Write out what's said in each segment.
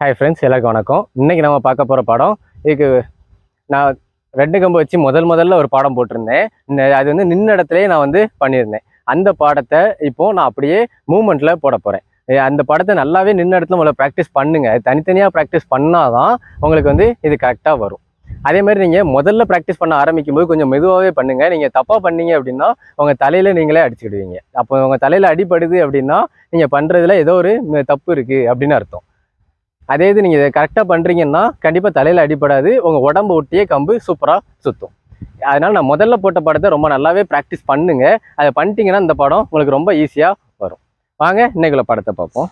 Hi friends எல்லாருக்கும் வணக்கம். இன்றைக்கி நம்ம பார்க்க போகிற படம் இதுக்கு நான் ரெண்டு கம்பு வச்சு முதல் முதல்ல ஒரு பாடம் போட்டிருந்தேன். அது வந்து நின்ன இடத்துலேயே நான் வந்து பண்ணியிருந்தேன். அந்த பாடத்தை இப்போது நான் அப்படியே மூமெண்ட்டில் போட போகிறேன் அந்த படத்தை நல்லாவே நின்ன இடத்துல உங்களை ப்ராக்டிஸ் பண்ணுங்கள் தனித்தனியாக ப்ராக்டிஸ் பண்ணால் தான் உங்களுக்கு வந்து இது கரெக்டாக வரும். அதே மாதிரி நீங்கள் முதல்ல ப்ராக்டிஸ் பண்ண ஆரம்பிக்கும் போது கொஞ்சம் மெதுவாகவே பண்ணுங்கள் நீங்கள் தப்பாக பண்ணீங்க அப்படின்னா உங்கள் தலையில் நீங்களே அடிச்சுடுவீங்க அப்போ உங்கள் தலையில் அடிபடுது அப்படின்னா நீங்கள் பண்ணுறதுல ஏதோ ஒரு தப்பு இருக்குது அப்படின்னு அர்த்தம். அதே இது நீங்கள் இதை கரெக்டாக பண்ணுறீங்கன்னா கண்டிப்பாக தலையில் அடிப்படாது உங்கள் உடம்பு ஒட்டியே கம்பு சூப்பராக சுற்றும் அதனால் நான் முதல்ல போட்ட படத்தை ரொம்ப நல்லாவே ப்ராக்டிஸ் பண்ணுங்கள் அதை பண்ணிட்டீங்கன்னா இந்த படம் உங்களுக்கு ரொம்ப ஈஸியாக வரும். வாங்க இன்னைக்குள்ள படத்தை பார்ப்போம்.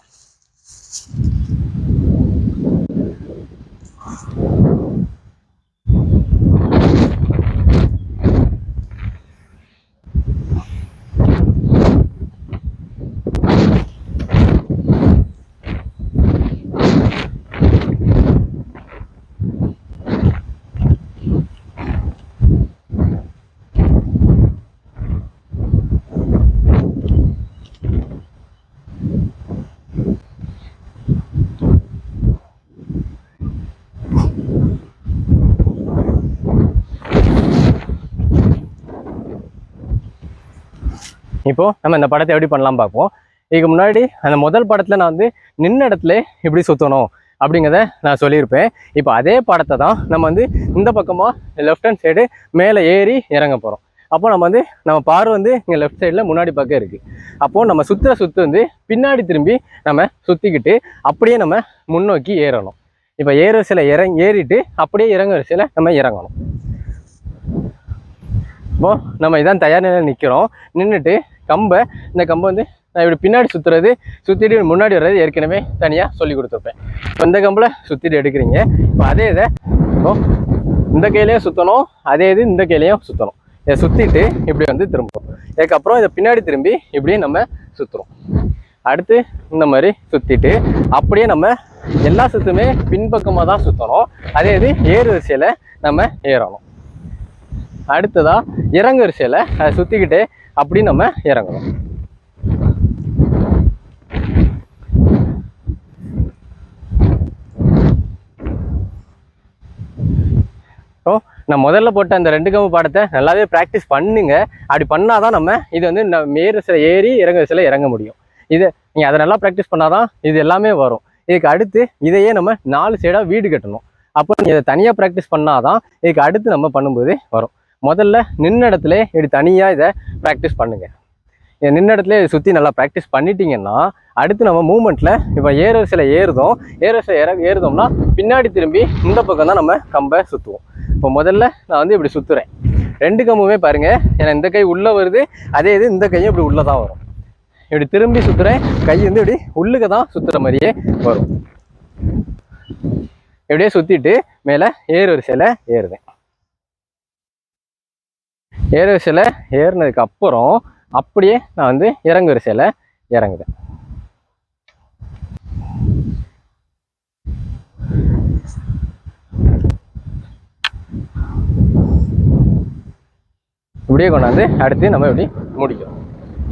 இப்போது நம்ம இந்த படத்தை எப்படி பண்ணலாம் பார்ப்போம். இதுக்கு முன்னாடி அந்த முதல் படத்தில் நான் வந்து நின்ன இடத்துல எப்படி சுற்றணும் அப்படிங்கிறத நான் சொல்லியிருப்பேன். இப்போ அதே படத்தை தான் நம்ம வந்து இந்த பக்கமாக லெஃப்ட் ஹேண்ட் சைடு மேலே ஏறி இறங்க போகிறோம் அப்போ நம்ம வந்து நம்ம பார்வை வந்து இங்கே லெஃப்ட் சைடில் முன்னாடி பக்கம் இருக்குது அப்போது நம்ம சுற்றுற சுற்று வந்து பின்னாடி திரும்பி நம்ம சுற்றிக்கிட்டு அப்படியே நம்ம முன்னோக்கி ஏறணும். இப்போ ஏற வரிசையில் இறங் ஏறிட்டு அப்படியே இறங்க வரிசையில் நம்ம இறங்கணும். இப்போ நம்ம இதான் தயார் நிலையில் நிற்கிறோம் நின்றுட்டு கம்பை இந்த கம்பை வந்து நான் இப்படி பின்னாடி சுற்றுறது சுற்றிட்டு முன்னாடி வர்றது ஏற்கனவே தனியாக சொல்லி கொடுத்துருப்பேன். இப்போ இந்த கம்பில் சுற்றிட்டு எடுக்கிறீங்க. இப்போ அதே இதை இப்போ இந்த கையிலையும் சுற்றணும் அதே இது இந்த கையிலையும் சுற்றணும் இதை சுற்றிட்டு இப்படி வந்து திரும்பும் இதுக்கப்புறம் இதை பின்னாடி திரும்பி இப்படியே நம்ம சுற்றுறோம் அடுத்து இந்த மாதிரி சுற்றிட்டு அப்படியே நம்ம எல்லா சுற்றுமே பின்பக்கமாக தான் சுற்றணும் அதே இது ஏறு வரிசையில் நம்ம ஏறணும். அடுத்ததா இறங்கு வரிசையில் அதை சுற்றிக்கிட்டே அப்படி நம்ம இறங்கணும். ஸோ நான் முதல்ல போட்ட அந்த ரெண்டு கம்பு பாடத்தை நல்லாவே ப்ராக்டிஸ் பண்ணுங்க. அப்படி பண்ணாதான் நம்ம இது வந்து மேறு ஏறி இறங்க வரிசையில் இறங்க முடியும். இது நீங்கள் அதை நல்லா ப்ராக்டிஸ் பண்ணாதான் இது எல்லாமே வரும். இதுக்கு அடுத்து இதையே நம்ம நாலு சைடாக வீடு கட்டணும். அப்போ நீங்கள் இதை தனியாக ப்ராக்டிஸ் பண்ணாதான் இதுக்கு அடுத்து நம்ம பண்ணும்போது வரும். முதல்ல நின்ன இடத்துல இப்படி தனியாக இதை ப்ராக்டிஸ் பண்ணுங்கள் இதை நின்ன இடத்துல இதை சுற்றி நல்லா ப்ராக்டிஸ் பண்ணிட்டீங்கன்னா அடுத்து நம்ம மூமெண்ட்டில் இப்போ ஏற வரிசையில் ஏறுதோம் ஏற சில ஏற ஏறுதோம்னா பின்னாடி திரும்பி இந்த பக்கம் தான் நம்ம கம்பை சுற்றுவோம் இப்போ முதல்ல நான் வந்து இப்படி சுற்றுறேன் ரெண்டு கம்புமே பாருங்கள் ஏன்னா இந்த கை உள்ளே வருது அதே இது இந்த கையும் இப்படி உள்ளே தான் வரும். இப்படி திரும்பி சுற்றுறேன் கை வந்து இப்படி உள்ளுக்கு தான் சுற்றுற மாதிரியே வரும். இப்படியே சுற்றிட்டு மேலே ஏறு வரிசையில் ஏறுவேன். ஏறு வரிசையில் ஏறினதுக்கு அப்புறம் அப்படியே நான் வந்து இறங்கு வரிசையில் இறங்குவேன் இப்படியே கொண்டாந்து அடுத்து நம்ம இப்படி முடிக்கிறோம்.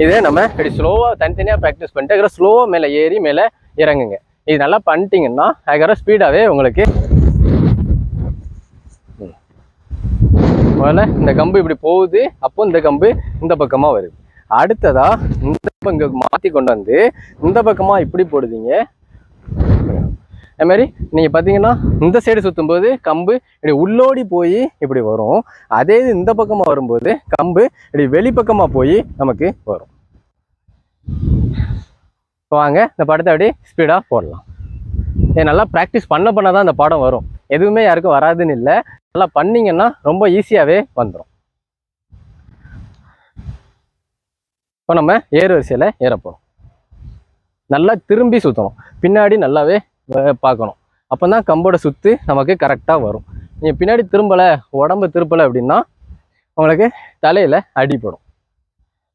இதே நம்ம இப்படி ஸ்லோவாக தனித்தனியாக ப்ராக்டிஸ் பண்ணிட்டு அதுக்கப்புறம் ஸ்லோவாக மேலே ஏறி மேலே இறங்குங்க. இது நல்லா பண்ணிட்டீங்கன்னா அதுக்கப்புறம் ஸ்பீடாகவே உங்களுக்கு முதல்ல இந்த கம்பு இப்படி போகுது அப்போ இந்த கம்பு இந்த பக்கமாக வருது. அடுத்ததா இந்த இங்கே மாற்றி கொண்டு வந்து இந்த பக்கமாக இப்படி போடுதீங்க. அதே மாதிரி நீங்கள் பார்த்தீங்கன்னா இந்த சைடு சுற்றும்போது கம்பு இப்படி உள்ளோடி போய் இப்படி வரும். அதே இது இந்த பக்கமாக வரும்போது கம்பு இப்படி வெளிப்பக்கமாக போய் நமக்கு வரும். இப்போ வாங்க இந்த படத்தை அப்படியே ஸ்பீடாக போடலாம். இது நல்லா ப்ராக்டிஸ் பண்ண பண்ண தான் இந்த பாடம் வரும். எதுவுமே யாருக்கும் வராதுன்னு இல்லை. நல்லா பண்ணீங்கன்னா ரொம்ப ஈஸியாகவே வந்துடும் இப்போ நம்ம ஏறு வரிசையில் ஏறப்போகிறோம் நல்லா திரும்பி சுற்றணும் பின்னாடி நல்லாவே பார்க்கணும். அப்போ தான் கம்போட சுற்று நமக்கு கரெக்டாக வரும். நீங்கள் பின்னாடி திரும்பலை உடம்பு திருப்பலை அப்படின்னா உங்களுக்கு தலையில் அடிபடும்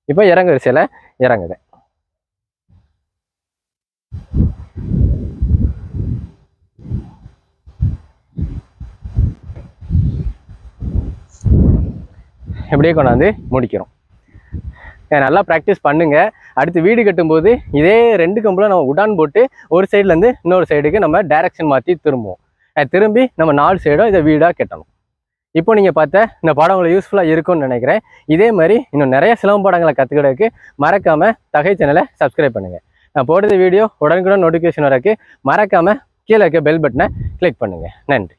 இப்போ இறங்க வரிசையில் இறங்குதேன் எப்படியே கொண்டாந்து முடிக்கிறோம். நல்லா ப்ராக்டிஸ் பண்ணுங்க. அடுத்து வீடு கட்டும்போது இதே ரெண்டு கம்பில் நம்ம உடான் போட்டு ஒரு சைட்லேருந்து இன்னொரு சைடுக்கு நம்ம டைரக்ஷன் மாற்றி திரும்புவோம். திரும்பி நம்ம நாலு சைடும் இதை வீடாக கட்டணும். இப்போ நீங்கள் பார்த்த இந்த பாடம் உங்களுக்கு யூஸ்ஃபுல்லாக இருக்கும்னு நினைக்கிறேன். இதே மாதிரி இன்னும் நிறைய சிலம்பு பாடங்களை கற்றுக்கிறதுக்கு மறக்காமல் தகை சேனலை சப்ஸ்கிரைப் பண்ணுங்கள் நான் போடுறது வீடியோ உடனுக்குடன் நோட்டிஃபிகேஷன் வரக்கு மறக்காமல் கீழே இருக்க பெல் பட்டனை கிளிக் பண்ணுங்கள் நன்றி.